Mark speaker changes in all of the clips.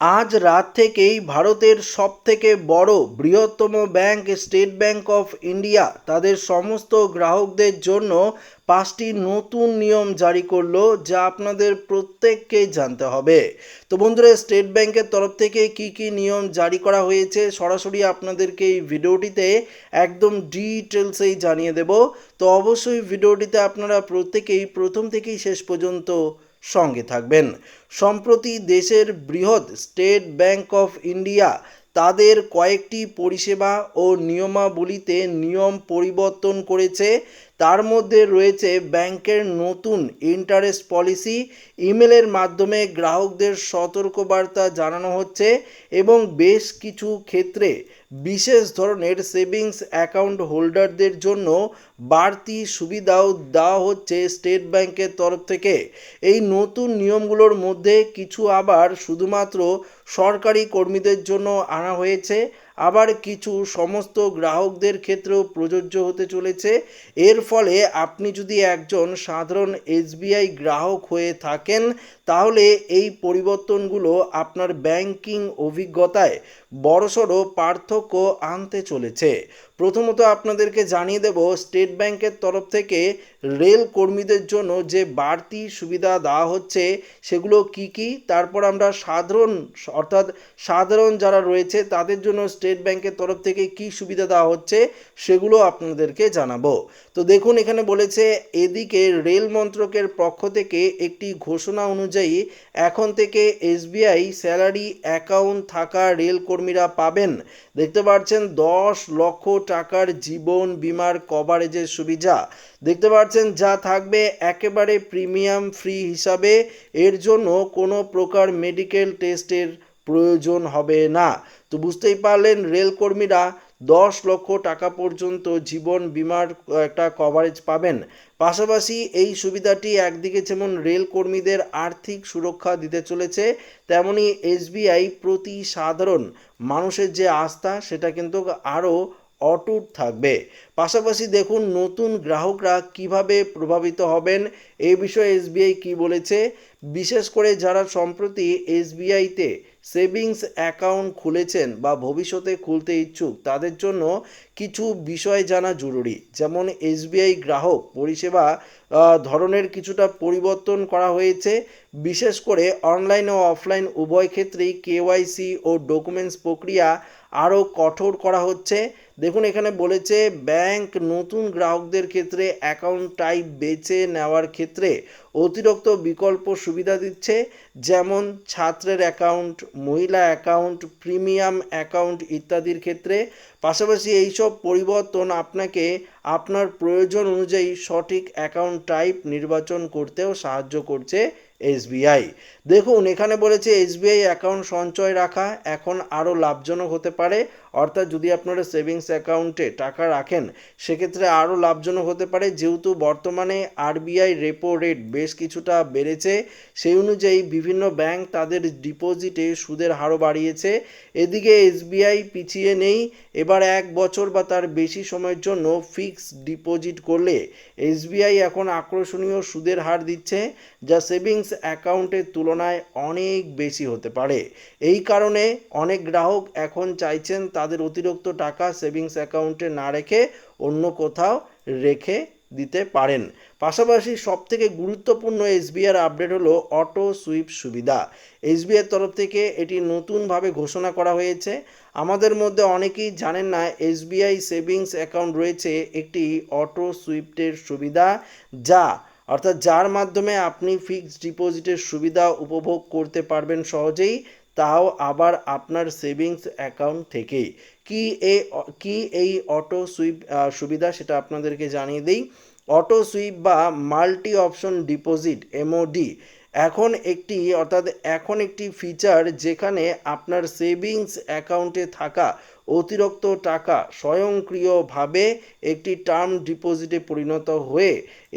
Speaker 1: আজ রাত থেকেই ভারতের সবথেকে বড় বৃহত্তম bank, State Bank of India, তাদের সমস্ত গ্রাহকদের জন্য পাঁচটি নতুন নিয়ম জারি করল, যা আপনাদের প্রত্যেককেই জানতে হবে। তো বন্ধুরা, স্টেট ব্যাংকের তরফ থেকে কি কি নিয়ম জারি করা হয়েছে, সরাসরি আপনাদেরকে এই ভিডিওটিতে একদম ডিটেলসেই জানিয়ে দেব। তো অবশ্যই ভিডিওটিতে আপনারা প্রত্যেকেই প্রথম থেকেই শেষ পর্যন্ত সঙ্গে থাকবেন। সম্প্রতি দেশের বৃহৎ স্টেট ব্যাংক অফ ইন্ডিয়া তাদের কয়েকটি পরিষেবা ও নিয়মাবলীতে নিয়ম পরিবর্তন করেছে। তার মধ্যে রয়েছে ব্যাংকের নতুন ইন্টারেস্ট পলিসি ইমেলের মাধ্যমে গ্রাহকদের সতর্কবার্তা জানানো হচ্ছে এবং বেশ কিছু ক্ষেত্রে বিশেষ ধরনের সেভিংস অ্যাকাউন্ট হোল্ডারদের জন্য বাড়তি সুবিধাও দেওয়া হচ্ছে স্টেট ব্যাংকের তরফ থেকে। এই নতুন নিয়মগুলোর মধ্যে কিছু আবার শুধুমাত্র সরকারি কর্মীদের জন্য আনা হয়েছে। আবার কিছু সমস্ত গ্রাহকদের ক্ষেত্রেও প্রযোজ্য হতে চলেছে। এর ফলে আপনি যদি একজন সাধারণ এসবিআই গ্রাহক হয়ে থাকেন, তাহলে এই পরিবর্তনগুলো আপনার ব্যাংকিং অভিজ্ঞতায় বড়সড় পার্থক্য আনতে চলেছে। প্রথমত আপনাদেরকে জানিয়ে দেব, স্টেট ব্যাংকের তরফ থেকে রেল কর্মীদের জন্য যে বাড়তি সুবিধা দেওয়া হচ্ছে, সেগুলো কি কি? তারপর আমরা সাধারণ, অর্থাৎ সাধারণ যারা রয়েছে, তাদের জন্য স্টেট ব্যাংকের তরফ থেকে কি সুবিধা দেওয়া হচ্ছে, সেগুলো আপনাদেরকে জানাব। তো দেখুন, এখানে বলেছে, এদিকে রেল মন্ত্রকের পক্ষ থেকে একটি ঘোষণা অনুযায়ী এখন থেকে এসবিআই স্যালারি অ্যাকাউন্ট থাকা রেল কর্মীরা পাবেন। দেখতে পাচ্ছেন দশ লক্ষ টাকার জীবন বিমার কভারেজের সুবিধা। দেখতে পাচ্ছেন যা থাকবে একেবারে প্রিমিয়াম ফ্রি হিসাবে। এর জন্য কোনো প্রকার মেডিকেল টেস্টের প্রয়োজন হবে না। তো বুঝতেই পারলেন রেল কর্মীরা দশ লক্ষ টাকা পর্যন্ত জীবন বিমার একটা কভারেজ পাবেন। পাশাপাশি এই সুবিধাটি একদিকে যেমন রেল কর্মীদের আর্থিক সুরক্ষা দিতে চলেছে, তেমনি এসবিআই প্রতি সাধারণ মানুষের যে আস্থা, সেটা কিন্তু আরও অটুট থাকবে। পাশাপাশি দেখুন নতুন গ্রাহকরা কীভাবে প্রভাবিত হবেন এই বিষয়ে এসবিআই কি বলেছে? বিশেষ করে যারা সম্প্রতি এসবিআইতে সেভিংস অ্যাকাউন্ট খুলেছেন বা ভবিষ্যতে খুলতে ইচ্ছুক, তাদের জন্য কিছু বিষয় জানা জরুরি। যেমন এসবিআই গ্রাহক পরিষেবা ধরনের কিছুটা পরিবর্তন করা হয়েছে। বিশেষ করে অনলাইন ও অফলাইন উভয় ক্ষেত্রেই কেওয়াইসি ও ডকুমেন্টস প্রক্রিয়া আরও কঠোর করা হচ্ছে। দেখুন, এখানে বলেছে ব্যাংক নতুন গ্রাহকদের ক্ষেত্রে অ্যাকাউন্ট টাইপ বেছে নেওয়ার ক্ষেত্রে অতিরিক্ত বিকল্প সুবিধা দিচ্ছে, যেমন ছাত্রের অ্যাকাউন্ট, মহিলা অ্যাকাউন্ট, প্রিমিয়াম অ্যাকাউন্ট ইত্যাদির ক্ষেত্রে। পাশাপাশি এইসব পরিবর্তন আপনাকে আপনার প্রয়োজন অনুযায়ী সঠিক অ্যাকাউন্ট টাইপ নির্বাচন করতেও সাহায্য করছে এসবিআই। দেখুন এখানে বলেছে এসবিআই অ্যাকাউন্ট সঞ্চয় রাখা এখন আরও লাভজনক হতে পারে। অর্থাৎ যদি আপনারা সেভিংস অ্যাকাউন্টে টাকা রাখেন, সেক্ষেত্রে আরও লাভজনক হতে পারে। যেহেতু বর্তমানে আরবিআই রেপো রেট বেশ কিছুটা বেড়েছে, সেই অনুযায়ী বিভিন্ন ব্যাংক তাদের ডিপোজিটে সুদের হারও বাড়িয়েছে। এদিকে এসবিআই পিছিয়ে নেই। এবার এক বছর বা তার বেশি সময়ের জন্য ফিক্সড ডিপোজিট করলে এসবিআই এখন আকর্ষণীয় সুদের হার দিচ্ছে, যা সেভিংস অ্যাকাউন্টের তুলনায় অনেক বেশি হতে পারে। এই কারণে অনেক গ্রাহক এখন চাইছেন তাদের অতিরিক্ত টাকা সেভিংস অ্যাকাউন্টে না রেখে অন্য কোথাও রেখে দিতে পারেন। পাশাপাশি সবথেকে গুরুত্বপূর্ণ এসবিআর আপডেট হলো অটো সুইপ সুবিধা। এসবিআর তরফ থেকে এটি নতুনভাবে ঘোষণা করা হয়েছে। আমাদের মধ্যে অনেকেই জানেন না, এসবিআই সেভিংস অ্যাকাউন্ট রয়েছে একটি অটো সুইফটের সুবিধা যা, অর্থাৎ যার মাধ্যমে আপনি ফিক্সড ডিপোজিটের সুবিধা উপভোগ করতে পারবেন সহজেই। তাও আবার আপনার সেভিংস অ্যাকাউন্ট থেকেই। কি এ, কি এই অটো সুইপ সুবিধা সেটা আপনাদেরকে জানিয়ে দিই। অটো সুইপ বা মাল্টি অপশন ডিপোজিট, এমওডি, এখন একটি, অর্থাৎ এখন একটি ফিচার যেখানে আপনার সেভিংস অ্যাকাউন্টে থাকা অতিরিক্ত টাকা স্বয়ংক্রিয়ভাবে একটি টার্ম ডিপোজিটে পরিণত হয়ে,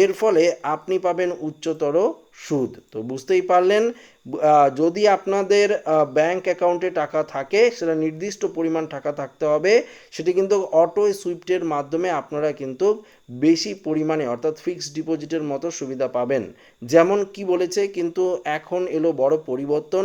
Speaker 1: এর ফলে আপনি পাবেন উচ্চতর সুদ। তো বুঝতেই পারলেন যদি আপনাদের ব্যাংক অ্যাকাউন্টে টাকা থাকে, সেটা নির্দিষ্ট পরিমাণ টাকা থাকতে হবে, সেটি কিন্তু অটো সুইফটের মাধ্যমে আপনারা কিন্তু বেশি পরিমাণে, অর্থাৎ ফিক্সড ডিপোজিটের মতো সুবিধা পাবেন। যেমন কি বলেছে, কিন্তু এখন এলো বড় পরিবর্তন।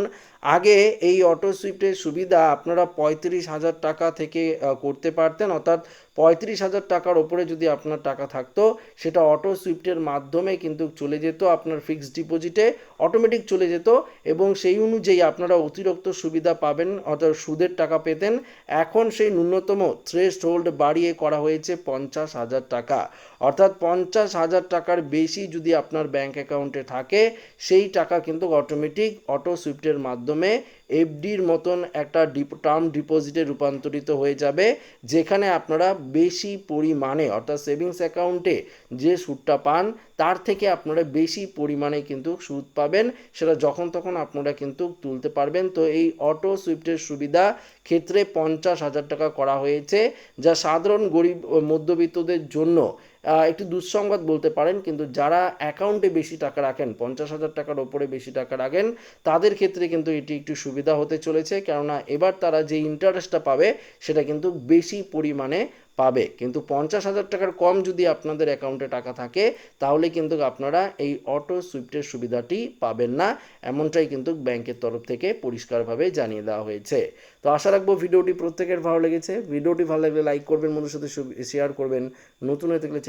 Speaker 1: আগে এই অটো সুইফটের সুবিধা আপনারা পঁয়ত্রিশ হাজার টাকা থেকে করতে পারতেন, অর্থাৎ পঁয়ত্রিশ হাজার টাকার ওপরে যদি আপনার টাকা থাকতো, সেটা অটো সুইফটের মাধ্যমে কিন্তু চলে যেত আপনার ফিক্সড ডিপোজিটে অটোমেটিক চলে যেত এবং সেই অনুযায়ী আপনারা অতিরিক্ত সুবিধা পাবেন, অর্থাৎ সুদের টাকা পেতেন। এখন সেই ন্যূনতম থ্রেশ হোল্ড বাড়িয়ে করা হয়েছে পঞ্চাশ হাজার টাকা। অর্থাৎ পঞ্চাশ হাজার টাকার বেশি যদি আপনার ব্যাংক অ্যাকাউন্টে থাকে, সেই টাকা কিন্তু অটোমেটিক অটো সুইফটের মাধ্যমে এফডির মতন একটা ডিপ টার্ম ডিপোজিটে রূপান্তরিত হয়ে যাবে, যেখানে আপনারা বেশি পরিমাণে, অর্থাৎ সেভিংস অ্যাকাউন্টে যে সুদটা পান তার থেকে আপনারা বেশি পরিমাণে কিন্তু সুদ পাবেন। সেটা যখন তখন আপনারা কিন্তু তুলতে পারবেন। তো এই অটো সুইফটের সুবিধা, ক্ষেত্রে পঞ্চাশ হাজার টাকা করা হয়েছে। যা সাধারণ গরিব মধ্যবিত্তদের জন্য একটি দুঃসংবাদ বলতে পারেন, কিন্তু যারা অ্যাকাউন্টে বেশি টাকা রাখেন, পঞ্চাশ হাজার টাকার ওপরে বেশি টাকা রাখেন, তাদের ক্ষেত্রে কিন্তু এটি একটু সুবিধা হতে চলেছে, কেননা এবার তারা যে ইন্টারেস্টটা পাবে, সেটা কিন্তু বেশি পরিমাণে পাবে। কিন্তু পঞ্চাশ হাজার টাকার কম যদি আপনাদের অ্যাকাউন্টে টাকা থাকে, তাহলে কিন্তু আপনারা এই অটো সুইফটের সুবিধাটি পাবেন না, এমনটাই কিন্তু ব্যাংকের তরফ থেকে পরিষ্কারভাবে জানিয়ে দেওয়া হয়েছে। তো আশা রাখব ভিডিওটি প্রত্যেকের ভালো লেগেছে। ভিডিওটি ভালো লাগলে লাইক করবেন বন্ধুর সাথে শেয়ার করবেন। নতুন হয়ে থাকলে